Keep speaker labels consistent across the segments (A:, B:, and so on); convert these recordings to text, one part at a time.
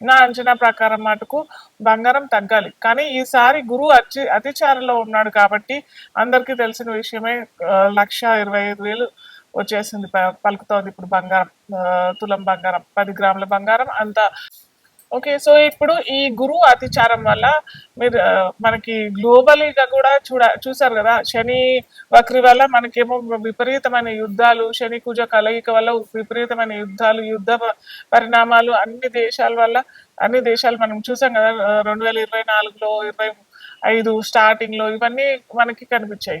A: నా అంచనా ప్రకారం మటుకు బంగారం తగ్గాలి. కానీ ఈసారి గురువు అతి అతిచారంలో ఉన్నాడు కాబట్టి అందరికీ తెలిసిన విషయమే లక్ష ఇరవై ఐదు వేలు వచ్చేసింది పలుకుతోంది ఇప్పుడు బంగారం ఆ, తులం బంగారం పది గ్రాముల బంగారం అంత ఓకే సో ఇప్పుడు ఈ గురువు అతిచారం వల్ల మీరు మనకి గ్లోబలీగా కూడా చూడ చూసారు కదా శని వక్రి వల్ల మనకేమో విపరీతమైన యుద్ధాలు శని కుజ కలయిక వల్ల విపరీతమైన యుద్ధాలు యుద్ధ పరిణామాలు అన్ని దేశాల వల్ల అన్ని దేశాలు మనం చూసాం కదా రెండు వేల ఇరవై నాలుగులో ఇరవై ఐదు స్టార్టింగ్లో ఇవన్నీ మనకి కనిపించాయి.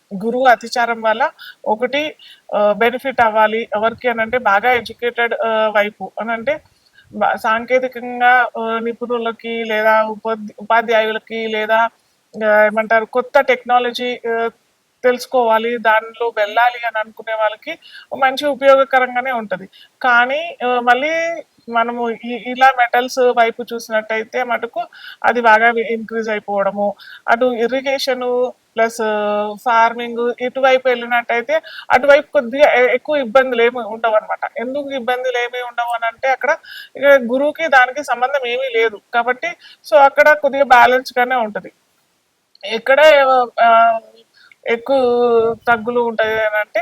A: గురువు అతిచారం వల్ల ఒకటి బెనిఫిట్ అవ్వాలి. ఎవరికి అని అంటే బాగా ఎడ్యుకేటెడ్ వైపు. అని అంటే సాంకేతికంగా నిపుణులకి లేదా ఉపాధి ఉపాధ్యాయులకి లేదా ఏమంటారు కొత్త టెక్నాలజీ తెలుసుకోవాలి దానిలో వెళ్ళాలి అని అనుకునే వాళ్ళకి మంచి ఉపయోగకరంగానే ఉంటుంది. కానీ మళ్ళీ మనము ఇలా మెటల్స్ వైపు చూసినట్టయితే మటుకు అది బాగా ఇంక్రీజ్ అయిపోవడము అటు ఇరిగేషను ప్లస్ ఫార్మింగ్ ఇటువైపు వెళ్ళినట్టయితే అటువైపు కొద్దిగా ఎక్కువ ఇబ్బందులు ఏమి ఉండవు అనమాట ఎందుకు ఇబ్బందులు ఏమి ఉండవు అని అంటే అక్కడ గురువుకి దానికి సంబంధం ఏమీ లేదు. కాబట్టి సో అక్కడ కొద్దిగా బ్యాలెన్స్ గానే ఉంటది. ఎక్కడ ఎక్కువ తగ్గులు ఉంటాయి అని అంటే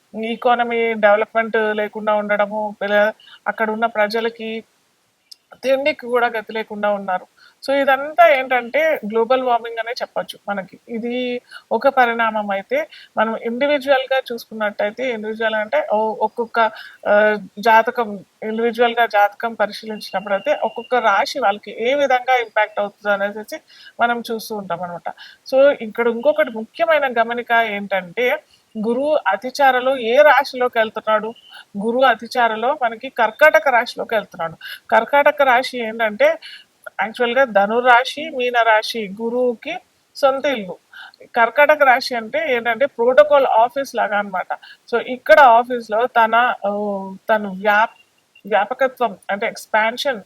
A: ఈకానమీ డెవలప్మెంట్ లేకుండా ఉండడము పిల్ల- అక్కడ ఉన్న ప్రజలకి తిండికి కూడా గతి లేకుండా ఉన్నారు. సో ఇదంతా ఏంటంటే గ్లోబల్ వార్మింగ్ అనే చెప్పచ్చు మనకి. ఇది ఒక పరిణామం అయితే మనం ఇండివిజువల్గా చూసుకున్నట్టయితే ఇండివిజువల్ అంటే ఒక్కొక్క జాతకం ఇండివిజువల్గా జాతకం పరిశీలించినప్పుడు అయితే ఒక్కొక్క రాశి వాళ్ళకి ఏ విధంగా ఇంపాక్ట్ అవుతుంది అనేసి మనం చూస్తూ ఉంటాం అనమాట సో ఇక్కడ ఇంకొకటి ముఖ్యమైన గమనిక ఏంటంటే గురువు అతిచారలో ఏ రాశిలోకి వెళ్తున్నాడు? గురువు అతిచారలో మనకి కర్కాటక రాశిలోకి వెళ్తున్నాడు. కర్కాటక రాశి ఏంటంటే యాక్చువల్గా ధనురాశి మీన రాశి గురువుకి సొంత ఇల్లు. కర్కాటక రాశి అంటే ఏంటంటే ప్రోటోకాల్ ఆఫీస్ లాగా అన్నమాట. సో ఇక్కడ ఆఫీస్లో తన తను వ్యాప్ వ్యాపకత్వం అంటే ఎక్స్పాన్షన్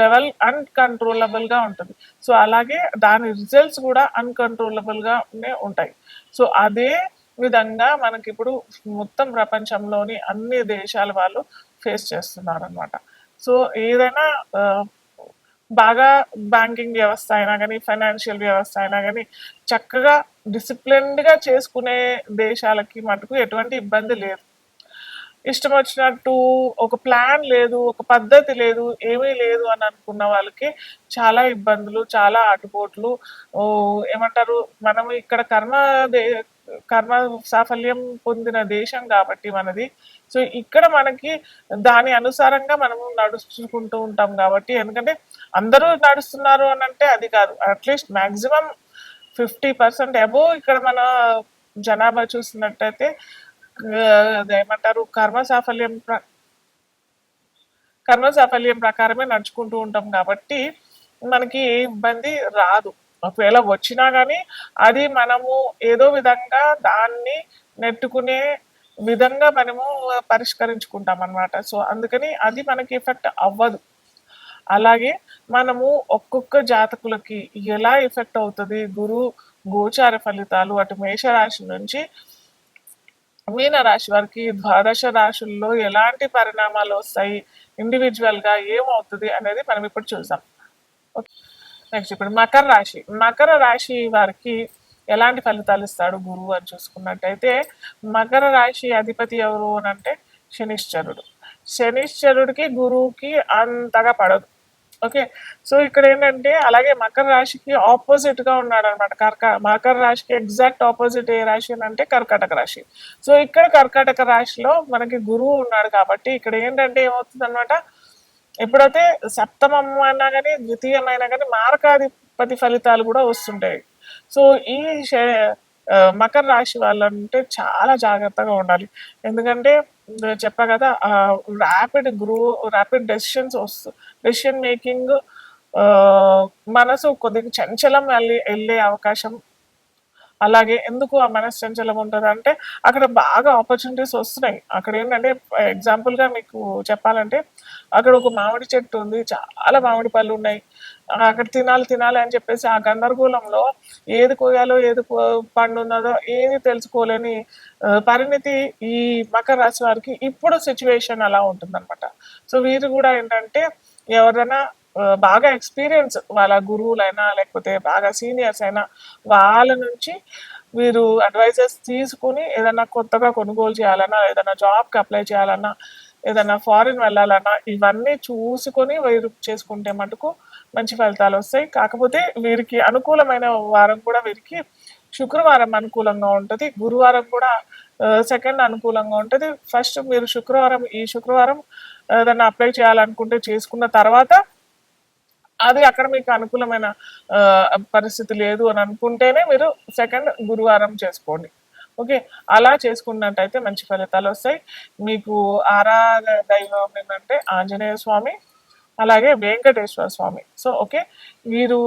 A: లెవెల్ అన్కంట్రోలబుల్గా ఉంటుంది. సో అలాగే దాని రిజల్ట్స్ కూడా అన్కంట్రోలబుల్ గానే ఉంటాయి. సో అదే విధంగా మనకి ఇప్పుడు మొత్తం ప్రపంచంలోని అన్ని దేశాల వాళ్ళు ఫేస్ చేస్తున్నారు అనమాట సో ఏదైనా బాగా బ్యాంకింగ్ వ్యవస్థ అయినా కానీ ఫైనాన్షియల్ వ్యవస్థ అయినా కానీ చక్కగా డిసిప్లిన్డ్గా చేసుకునే దేశాలకి మటుకు ఎటువంటి ఇబ్బంది లేదు. ఇష్టం వచ్చినట్టు ఒక ప్లాన్ లేదు ఒక పద్ధతి లేదు ఏమీ లేదు అని అనుకున్న వాళ్ళకి చాలా ఇబ్బందులు చాలా ఆటుపోట్లు. ఏమంటారు మనం ఇక్కడ కర్మ దే- కర్మ సాఫల్యం పొందిన దేశం కాబట్టి మనది. సో ఇక్కడ మనకి దాని అనుసారంగా మనము నడుచుకుంటూ ఉంటాం కాబట్టి ఎందుకంటే అందరూ నడుస్తున్నారు అని అంటే అది కాదు. At least maximum fifty percent above ఇక్కడ మన జనాభా చూసినట్టయితే ఏమంటారు అదేమంటారు? కర్మ సాఫల్యం ప్ర- కర్మ సాఫల్యం ప్రకారమే నడుచుకుంటూ ఉంటాం కాబట్టి మనకి ఏ ఇబ్బంది రాదు. ఒకవేళ వచ్చినా కానీ అది మనము ఏదో విధంగా దాన్ని నెట్టుకునే విధంగా మనము పరిష్కరించుకుంటాం అన్నమాట. సో అందుకని అది మనకి ఎఫెక్ట్ అవ్వదు. అలాగే మనము ఒక్కొక్క జాతకులకి ఎలా ఎఫెక్ట్ అవుతుంది? గురు గోచార ఫలితాలు అటు మేషరాశి నుంచి మీన రాశి వారికి ద్వాదశ రాశుల్లో ఎలాంటి పరిణామాలు వస్తాయి? ఇండివిజువల్గా ఏమవుతుంది అనేది మనం ఇప్పుడు చూసాం నెక్స్ట్ ఇప్పుడు మకర రాశి. మకర రాశి వారికి ఎలాంటి ఫలితాలు ఇస్తాడు గురువు అని చూసుకున్నట్టయితే మకర రాశి అధిపతి ఎవరు అని అంటే శనిశ్చరుడు. శనిశ్చరుడికి గురువుకి అంతగా పడదు. ఓకే. సో ఇక్కడ ఏంటంటే అలాగే మకర రాశికి ఆపోజిట్గా ఉన్నాడు అనమాట కర్క మకర రాశికి ఎగ్జాక్ట్ ఆపోజిట్ ఏ రాశి అని అంటే కర్కాటక రాశి. సో ఇక్కడ కర్కాటక రాశిలో మనకి గురువు ఉన్నాడు కాబట్టి ఇక్కడ ఏంటంటే ఏమవుతుంది అనమాట ఎప్పుడైతే సప్తమం అయినా కానీ ద్వితీయమైనా కానీ మారకాధిపతి ఫలితాలు కూడా వస్తుంటాయి. సో ఈ మకర రాశి వాళ్ళంటే చాలా జాగ్రత్తగా ఉండాలి. ఎందుకంటే చెప్పా కదా ర్యాపిడ్ గ్రో ర్యాపిడ్ డెసిషన్స్ వస్తు డెసిషన్ మేకింగ్ మనసు కొద్దిగా చంచలం వెళ్ళి వెళ్ళే అవకాశం అలాగే ఎందుకు ఆ మనసు చంచలం ఉంటుంది అంటే అక్కడ బాగా ఆపర్చునిటీస్ వస్తున్నాయి. అక్కడ ఏంటంటే ఎగ్జాంపుల్గా మీకు చెప్పాలంటే అక్కడ ఒక మామిడి చెట్టు ఉంది చాలా మామిడి పళ్ళు ఉన్నాయి. అక్కడ తినాలి తినాలి అని చెప్పేసి ఆ గందరగోళంలో ఏది కోయాలో ఏది పండు ఉన్నదో ఏది తెలుసుకోలేని పరిణితి ఈ మకర రాశి వారికి ఇప్పుడు సిచ్యువేషన్ అలా ఉంటుందన్నమాట. సో వీరు కూడా ఏంటంటే ఎవరైనా బాగా ఎక్స్పీరియన్స్ వాళ్ళ గురువులైనా లేకపోతే బాగా సీనియర్స్ అయినా వాళ్ళ నుంచి వీరు అడ్వైజెస్ తీసుకుని ఏదైనా కొత్తగా కొనుగోలు చేయాలన్నా ఏదైనా జాబ్కి అప్లై చేయాలన్నా ఏదైనా ఫారిన్ వెళ్ళాలన్నా ఇవన్నీ చూసుకొని వీరు చేసుకుంటే మటుకు మంచి ఫలితాలు వస్తాయి. కాకపోతే వీరికి అనుకూలమైన వారం కూడా వీరికి శుక్రవారం అనుకూలంగా ఉంటుంది. గురువారం కూడా సెకండ్ అనుకూలంగా ఉంటుంది. ఫస్ట్ మీరు శుక్రవారం ఈ శుక్రవారం ఏదైనా అప్లై చేయాలనుకుంటే చేసుకున్న తర్వాత అది అక్కడ మీకు అనుకూలమైన పరిస్థితి లేదు అని అనుకుంటేనే మీరు సెకండ్ గురువారం చేసుకోండి. ఓకే అలా చేసుకున్నట్టయితే మంచి ఫలితాలు వస్తాయి. మీకు ఆరాధ దైవం ఏంటంటే ఆంజనేయ స్వామి అలాగే వెంకటేశ్వర స్వామి. సో ఓకే మీరు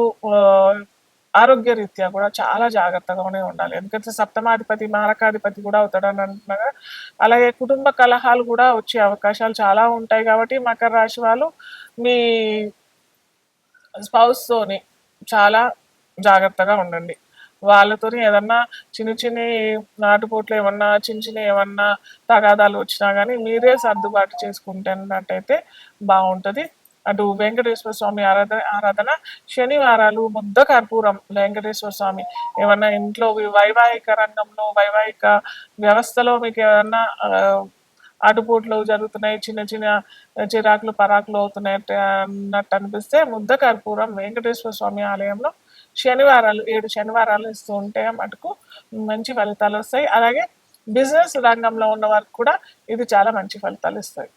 A: ఆరోగ్య రీత్యా కూడా చాలా జాగ్రత్తగానే ఉండాలి. ఎందుకంటే సప్తమాధిపతి మారకాధిపతి కూడా అవుతాడని అంటున్నారు అలాగే కుటుంబ కలహాలు కూడా వచ్చే అవకాశాలు చాలా ఉంటాయి కాబట్టి మకర రాశి వాళ్ళు మీ స్పౌస్తోని చాలా జాగ్రత్తగా ఉండండి. వాళ్ళతోని ఏదన్నా చిన్న చిన్న నాటుపోట్లు ఏమన్నా చిన్న చిన్న ఏమన్నా తగాదాలు వచ్చినా కానీ మీరే సర్దుబాటు చేసుకుంటున్నట్టయితే బాగుంటుంది అటు వెంకటేశ్వర స్వామి ఆరాధన ఆరాధన శనివారాలు ముద్ద కర్పూరం వెంకటేశ్వర స్వామి. ఏమన్నా ఇంట్లో వైవాహిక రంగంలో వైవాహిక వ్యవస్థలో మీకు ఏమన్నా ఆటుపోట్లు జరుగుతున్నాయి. చిన్న చిన్న చిరాకులు పరాకులు అవుతున్నాయి అన్నట్టు అనిపిస్తే ముద్ద కర్పూరం వెంకటేశ్వర స్వామి ఆలయంలో శనివారాలు ఏడు శనివారాలు ఇస్తూ ఉంటే మటుకు మంచి ఫలితాలు వస్తాయి. అలాగే బిజినెస్ రంగంలో ఉన్న వారికి కూడా ఇది చాలా మంచి ఫలితాలు ఇస్తాయి.